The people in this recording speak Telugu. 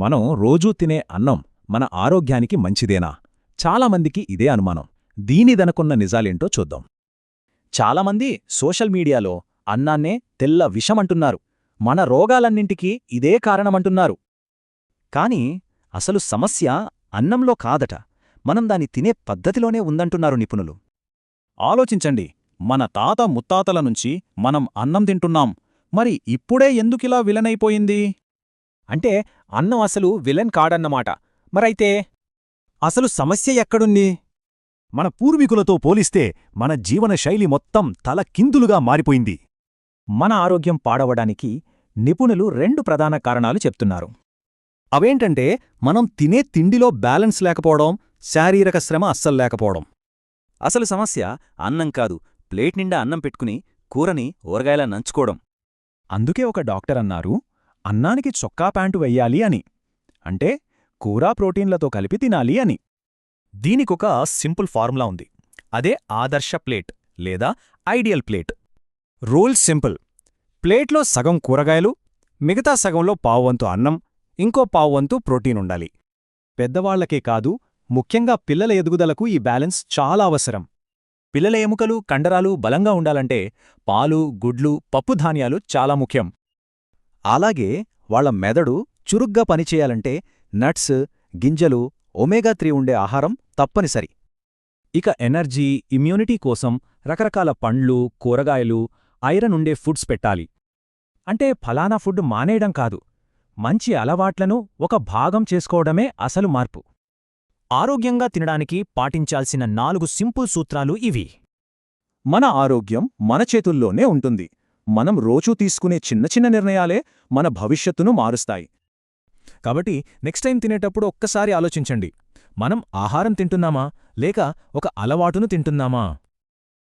మనం రోజూ తినే అన్నం మన ఆరోగ్యానికి మంచిదేనా? చాలామందికి ఇదే అనుమానం. దీనిదనకున్న నిజాలేంటో చూద్దాం. చాలామంది సోషల్ మీడియాలో అన్నాన్నే తెల్ల విషమంటున్నారు. మన రోగాలన్నింటికీ ఇదే కారణమంటున్నారు. కాని అసలు సమస్య అన్నంలో కాదట. మనం దాని తినే పద్ధతిలోనే ఉందంటున్నారు నిపుణులు. ఆలోచించండి. మన తాత ముత్తాతల నుంచి మనం అన్నం తింటున్నాం. మరి ఇప్పుడే ఎందుకిలా విలనైపోయింది? అంటే అన్నం అసలు విలన్ కాడన్నమాట. మరైతే అసలు సమస్య ఎక్కడుంది? మన పూర్వీకులతో పోలిస్తే మన జీవనశైలి మొత్తం మొత్తం తలకిందులుగా మారిపోయింది. మన ఆరోగ్యం పాడవడానికి నిపుణులు రెండు ప్రధాన కారణాలు చెప్తున్నారు. అవేంటంటే మనం తినే తిండిలో బ్యాలెన్స్ లేకపోవడం శారీరక శ్రమ అస్సలు లేకపోవడం. అసలు సమస్య అన్నం కాదు ప్లేట్ నిండా అన్నం పెట్టుకుని కూరని ఊరగాయలా నంచుకోవడం. అందుకే ఒక డాక్టర్ అన్నారు అన్నానికి చొక్కా ప్యాంటు వెయ్యాలి అని. అంటే కూర ప్రోటీన్లతో కలిపి తినాలి అని. దీనికొక సింపుల్ ఫార్ములా ఉంది. అదే ఆదర్శ ప్లేట్ లేదా ఐడియల్ ప్లేట్. Rule simple. ప్లేట్లో సగం కూరగాయలు మిగతా సగంలో పావువంతు అన్నం ఇంకో పావువంతు ప్రోటీన్ ఉండాలి. పెద్దవాళ్ళకే కాదు ముఖ్యంగా పిల్లల ఎదుగుదలకు ఈ బ్యాలెన్స్ చాలా అవసరం. పిల్లల ఎముకలు కండరాలు బలంగా ఉండాలంటే పాలు గుడ్లు పప్పుధాన్యాలు చాలా ముఖ్యం. అలాగే వాళ్ళ మెదడు చురుగ్గా పనిచేయాలంటే నట్స్ గింజలు ఒమేగా త్రీ ఉండే ఆహారం తప్పనిసరి. ఇక ఎనర్జీ ఇమ్యూనిటీ కోసం రకరకాల పండ్లు కూరగాయలు ఐరన్ ఉండే ఫుడ్స్ పెట్టాలి. అంటే ఫలానా ఫుడ్ మానేయడం కాదు మంచి అలవాట్లను ఒక భాగం చేసుకోవడమే అసలు మార్పు. ఆరోగ్యంగా తినడానికి పాటించాల్సిన నాలుగు సింపుల్ సూత్రాలు ఇవి. మన ఆరోగ్యం మన చేతుల్లోనే ఉంటుంది. మనం రోజూ తీసుకునే చిన్న చిన్న నిర్ణయాలే మన భవిష్యత్తును మారుస్తాయి. కాబట్టి నెక్స్ట్ టైం తినేటప్పుడు ఒక్కసారి ఆలోచించండి. మనం ఆహారం తింటున్నామా? లేక ఒక అలవాటును తింటున్నామా?